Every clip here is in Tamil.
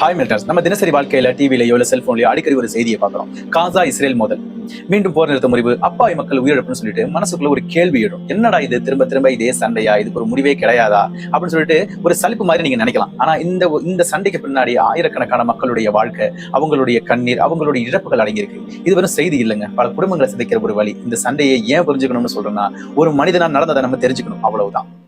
ஹாய் மில்டர்ஸ் நம்ம தினசரி வாழ்க்கையில டிவிலையோ இல்ல செல்போன்லயோ அடிக்கடி ஒரு செய்தியை பாக்குறோம் காசா இஸ்ரேல் மோதல். மீண்டும் போர் நிறுத்த முறிவு அப்பாவி மக்கள் உயிரிழப்புன்னு சொல்லிட்டு மனசுக்குள்ள ஒரு கேள்வி இடும் என்னடா இது? திரும்ப திரும்ப இதே சண்டையா? இதுக்கு ஒரு முடிவே கிடையாதா? அப்படின்னு சொல்லிட்டு ஒரு சலிப்பு மாதிரி நீங்க நினைக்கலாம். ஆனா இந்த இந்த சண்டைக்கு பின்னாடி ஆயிரக்கணக்கான மக்களுடைய வாழ்க்கை அவங்களுடைய கண்ணீர் அவங்களுடைய இழப்புகள் அடங்கியிருக்கு. இது வெறும் செய்தி இல்லைங்க. பல குடும்பங்களை சிதைக்கிற ஒரு வழி. இந்த சண்டையை ஏன் புரிஞ்சுக்கணும்னு சொல்றேன்னா ஒரு மனிதனா நடந்ததை நம்ம தெரிஞ்சுக்கணும். அவ்வளவுதான்.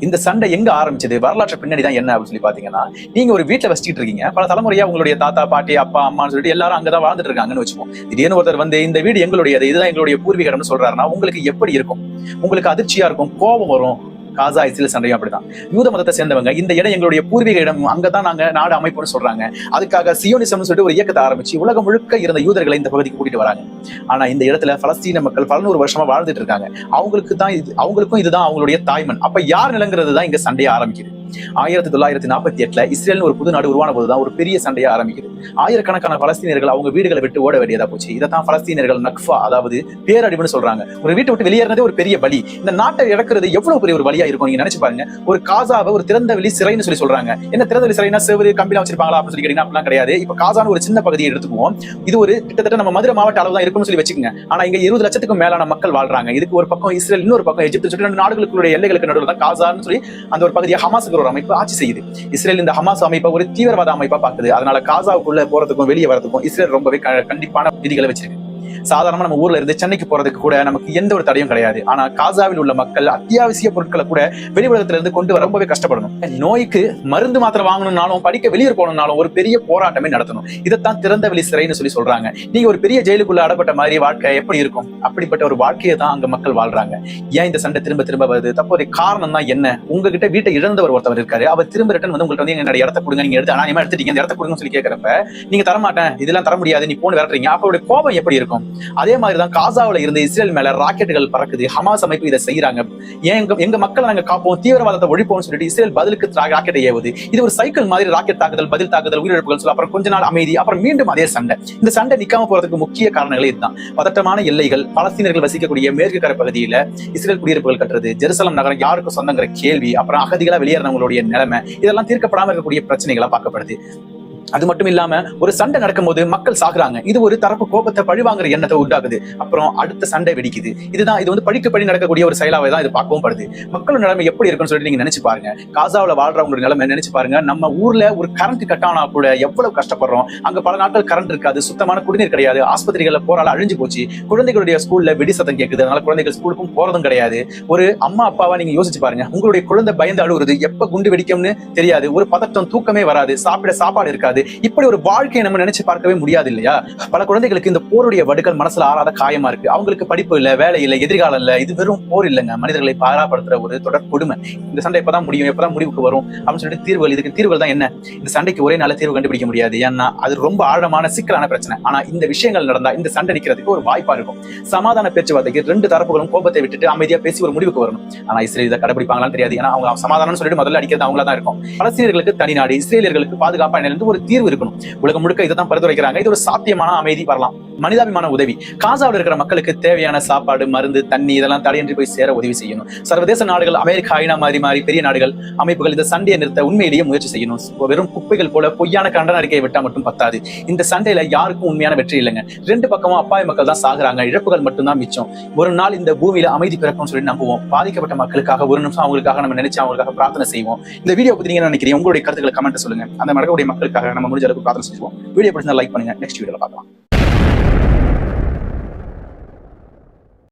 இந்த சண்டை எங்க ஆரம்பிச்சது? வரலாற்று பின்னாடி தான் என்ன அப்படின்னு சொல்லி பாத்தீங்கன்னா நீங்க ஒரு வீட்டுல வச்சுட்டு இருக்கீங்க. பல தலைமுறையா உங்களுடைய தாத்தா பாட்டி அப்பா அம்மான்னு சொல்லிட்டு எல்லாரும் அங்கதான் வாழ்ந்துட்டு இருக்காங்கன்னு வச்சுப்போம். திடீர்னு ஒருத்தர் வந்து இந்த வீடு எங்களுடைய இதுதான் எங்களுடைய பூர்வீகம்னு சொல்றாருன்னா உங்களுக்கு எப்படி இருக்கும்? உங்களுக்கு அதிர்ச்சியா இருக்கும்? கோபம் வரும்? காசா இஸ்ரேல் சண்டையும் அப்படிதான். யூத மதத்தை சேர்ந்தவங்க இந்த இடம் எங்களுடைய பூர்வீக இடம் அங்கதான் நாங்க நாடு அமைப்புன்னு சொல்றாங்க. அதுக்காக சியோனிசம்னு சொல்லிட்டு ஒரு இயக்கத்தை ஆரம்பிச்சு உலகம் முழுக்க இருந்த யூதர்களை இந்த பகுதிக்கு கூட்டிட்டு வராங்க. ஆனா இந்த இடத்துல பலஸ்தீன மக்கள் பல நூறு வருஷமா வாழ்ந்துட்டு இருக்காங்க. அவங்களுக்கு தான் இது அவங்களுக்கும் இதுதான் அவங்களுடைய தாய்மன். அப்ப யார் நிலங்கிறது தான் இங்க சண்டையை ஆரம்பிக்குது. ஆயிரத்தி தொள்ளாயிரத்தி நாற்பத்தி எட்டுல இஸ்ரேல்னு ஒரு புது நாடு உருவான போதுதான் ஒரு பெரிய சண்டையா ஆரம்பிக்குது. ஆயிரக்கணக்கான பலஸ்தீனர்கள் அவங்க வீடுகளை விட்டு ஓட வேண்டியதா போச்சு. இதைத்தான் பலஸ்தீனர்கள் நக்ஃபா அதாவது பேரடிவுன்னு சொல்றாங்க. ஒரு வீட்டை விட்டு வெளியேறினதே ஒரு பெரிய பலி. இந்த நாட்டை இழக்கிறது எவ்வளவு பெரிய ஒரு வழியா இருக்கும் நீங்க நினைச்சு பாருங்க. ஒரு காசாவை ஒரு திறந்த வெளி சிறைன்னு சொல்லி சொல்றாங்க. என்ன திறந்த வெளி சிறைனா செவரு கம்பிலாம் வச்சிருப்பாங்களா அப்படின்னு சொல்லி அப்படிலாம் கிடையாது. இப்ப காசான ஒரு சின்ன பகுதியை எடுத்துக்குவோம். இது ஒரு கிட்டத்தட்ட நம்ம மதுரை மாவட்ட அளவு தான் இருக்கும்னு சொல்லி வச்சுக்கோங்க. ஆனா இங்க இருபது லட்சத்துக்கும் மேலான மக்கள் வாழ்றாங்க. இதுக்கு ஒரு பக்கம் இஸ்ரேல் இன்னொரு பக்கம் எஜிப்து சொல்லி ரெண்டு நாடுகளுக்குள்ள எல்லைகளுக்கு நடுவில் தான் காசான்னு சொல்லி அந்த ஒரு பகுதியை ஹமாஸுக்கு ஒரு அமைப்பு ஆட்சி செய்யுது. இஸ்ரேல் இந்த ஹமாஸ் அமைப்பை ஒரு தீவிரவாத அமைப்பா பார்க்குது. அதனால காசாவுக்குள்ள போறதுக்கும் வெளியே வரதுக்கும் இஸ்ரேல் ரொம்பவே க- கண்டிப்பான விதிகளை வச்சிருக்கு. சாதாரணமா நம்ம ஊர்ல இருந்து சென்னைக்கு போறதுக்கு கூட நமக்கு எந்த ஒரு தடையும் கிடையாது. ஆனா காசாவில் உள்ள மக்கள் அத்தியாவசிய பொருட்களை கூட வெளி உலகத்திலிருந்து கொண்டு வர ரொம்பவே கஷ்டப்படணும். நோய்க்கு மருந்து மாத்திரை வாங்கணும்னாலும் படிக்க வெளியூர் போகணும்னாலும் ஒரு பெரிய போராட்டமே நடத்தணும். இதைத்தான் திறந்த வெளி சிறைன்னு சொல்லி சொல்றாங்க. நீங்க ஒரு பெரிய ஜெயிலுக்குள்ள அடப்பட்ட மாதிரி வாழ்க்கை எப்படி இருக்கும்? அப்படிப்பட்ட ஒரு வாழ்க்கையை தான் அங்க மக்கள் வாழ்றாங்க. ஏன் இந்த சண்டை திரும்ப திரும்ப வருது? தற்போதைய காரணம் தான் என்ன? உங்ககிட்ட வீட்டை இழந்தவர் ஒருத்தவர் இருக்காரு. அவர் திரும்ப ரிட்டன் வந்து உங்கள்ட்ட வந்து என்னோட இடத்த கொடுங்க நீங்க எடுத்து அனாயமா எடுத்துட்டீங்க. இந்த இடத்த கொடுங்கன்னு சொல்லி கேட்கறப்ப நீங்க தரமாட்டேன். இதெல்லாம் தர முடியாது. நீ போன் விரட்டுறீங்க. அப்போ கோபம் எப்படி இருக்கும்? அதே மாதிரி தான் காசாவுல இருந்து இஸ்ரேல் மேல ராக்கெட்டுகள் பறக்குது. ஹமாஸ் அமைப்பு இதை செய்யறாங்க எங்க எங்க மக்களை நாங்க காப்போம்? தீவிரவாதத்தை ஒழிப்போம்னு சொல்லிட்டு இஸ்ரேல் பதிலுக்கு ராக்கெட்டை ஏவுது. இது ஒரு சைக்கிள் மாதிரி ராக்கெட் தாக்குதல் பதில் தாக்குதல் உயிரிழப்புகள் சொல்லி அப்புறம் கொஞ்ச நாள் அமைதி அப்புறம் மீண்டும் அதே சண்டை. இந்த சண்டை நிக்காம போறதுக்கு முக்கிய காரணங்களே இதுதான். பதட்டமான எல்லைகள் பலஸ்தீனர்கள் வசிக்கக்கூடிய மேற்கு கரை பகுதியில இஸ்ரேல் குடியிருப்புகள் கட்டுறது ஜெருசலம் நகரம் யாருக்கும் சொந்தங்கிற கேள்வி அப்புறம் அகதிகளா வெளியேறினவங்களுடைய நிலைமை இதெல்லாம் தீர்க்கப்படாம இருக்கக்கூடிய பிரச்சனைகளா பார்க்கப்படுது. அது மட்டும் இல்லாம ஒரு சண்டை நடக்கும்போது மக்கள் சாகுறாங்க. இது ஒரு தரப்பு கோபத்தை பழிவாங்குற எண்ணத்தை உண்டாக்குது அப்புறம் அடுத்த சண்டை வெடிக்குது. இதுதான் இது வந்து படிக்க படி நடக்கக்கூடிய ஒரு செயலாவே தான் இது பார்க்கவும் படுது. மக்களோட நிலைமை எப்படி இருக்குன்னு சொல்லிட்டு நீங்க நினைச்சு பாருங்க. காசாவில் வாழ்றவங்களோட நிலைமை நினைச்சு பாருங்க. நம்ம ஊர்ல ஒரு கரண்ட் கட் ஆனா கூட எவ்வளவு கஷ்டப்படுறோம். அங்க பல நாட்கள் கரண்ட் இருக்காது. சுத்தமான குடிநீர் கிடையாது. ஆஸ்பத்திரிகள்ல போரால அழிஞ்சு போச்சு. குழந்தைகளுடைய ஸ்கூல்ல வெடி சத்தம் கேட்குது அதனால குழந்தைகள் ஸ்கூலுக்கும் போறதும் கிடையாது. ஒரு அம்மா அப்பாவா நீங்க யோசிச்சு பாருங்க. உங்களுடைய குழந்தை பயந்து அழுகுறது எப்ப குண்டு வெடிக்கும்னு தெரியாது. ஒரு பதட்டம் தூக்கமே வராது. சாப்பிட சாப்பாடு இருக்காது. இப்படி ஒரு வாழ்க்கையை நம்ம நினைச்சு பார்க்கவே முடியாது இல்லையா? பல குழந்தைகளுக்கு இந்த போருடைய வடுகள் மனசுல ஆறாத காயமா இருக்கு. அவங்களுக்கு படிப்பு இல்ல வேலை இல்ல எதிர்காலம் இல்ல இது வெறும் போர் இல்லைங்க. மனிதர்களை பாராப்படுத்துற ஒரு தொடர் கொடுமை. இந்த சண்டை இப்பதான் முடியும் எப்பதான் முடிவுக்கு வரும் அப்படின்னு சொல்லிட்டு தீர்வுகள் இதுக்கு தீர்வுகள் தான் என்ன? இந்த சண்டைக்கு ஒரே நல்ல தீர்வு கண்டுபிடிக்க முடியாது. ஏன்னா அது ரொம்ப ஆழமான சிக்கலான பிரச்சனை. ஆனா இந்த விஷயங்கள் நடந்தா இந்த சண்டை நிக்கிறதுக்கு ஒரு வாய்ப்பா இருக்கும். சமாதான பேச்சுவார்த்தைக்கு ரெண்டு தரப்புகளும் கோபத்தை விட்டுட்டு அமைதியா பேசி ஒரு முடிவுக்கு வரணும். ஆனா இஸ்ரேல் இதை கடைபிடிப்பாங்களான்னு தெரியாது. ஏன்னா அவங்க சமாதானம் சொல்லிட்டு முதல்ல அடிக்கிறது அவங்களா தான் இருக்கும். பலஸ்தீனர்களுக்கு தனி நாடு இஸ்ரேலியர்களுக்கு பாதுகாப்பா இருந்து ஒரு தீர்வு இருக்கணும். உலகம் முழுக்க இதை தான் பரிந்துரைக்கிறாங்க. இது ஒரு சாத்தியமான அமைதி வரலாம். மனிதாபிமான உதவி. காசாவில் இருக்கிற மக்களுக்கு தேவையான சாப்பாடு மருந்து தண்ணி இதெல்லாம் தடையின்றி போய் சேர உதவி செய்யணும். சர்வதேச நாடுகள் அமெரிக்கா ஐநா மாதிரி மாதிரி பெரிய நாடுகள் அமைப்புகள் இந்த சண்டையை நிறுத்த உண்மையிலேயே முயற்சி செய்யணும். வெறும் குப்பைகள் போல பொய்யான கண்டன அறிக்கையை விட்டா மட்டும் பத்தாது. இந்த சண்டையில யாருக்கும் உண்மையான வெற்றி இல்லைங்க. ரெண்டு பக்கமும் அப்பாவி மக்கள் தான் சாகுறாங்க. இழப்புகள் மட்டும்தான் மிச்சம். ஒரு நாள் இந்த பூமியில அமைதி பிறக்கும் சொல்லி நம்புவோம். பாதிக்கப்பட்ட மக்களுக்காக ஒரு நிமிஷம் அவங்களுக்காக நம்ம நினைச்சு அவங்களுக்காக பிரார்த்தனை செய்வோம். இந்த வீடியோ பத்தி நீங்க நினைக்கிறீங்க? உங்களுடைய கருத்துக்களை கமெண்ட் சொல்லுங்க. அந்த நடக்கக்கூடிய மக்களுக்காக நம்ம முடிஞ்ச அளவுக்கு பிரார்த்தனை செய்வோம் வீடியோ பிடிச்சா லைக் பண்ணுங்க. நெக்ஸ்ட் வீடியோல பார்க்கலாம்.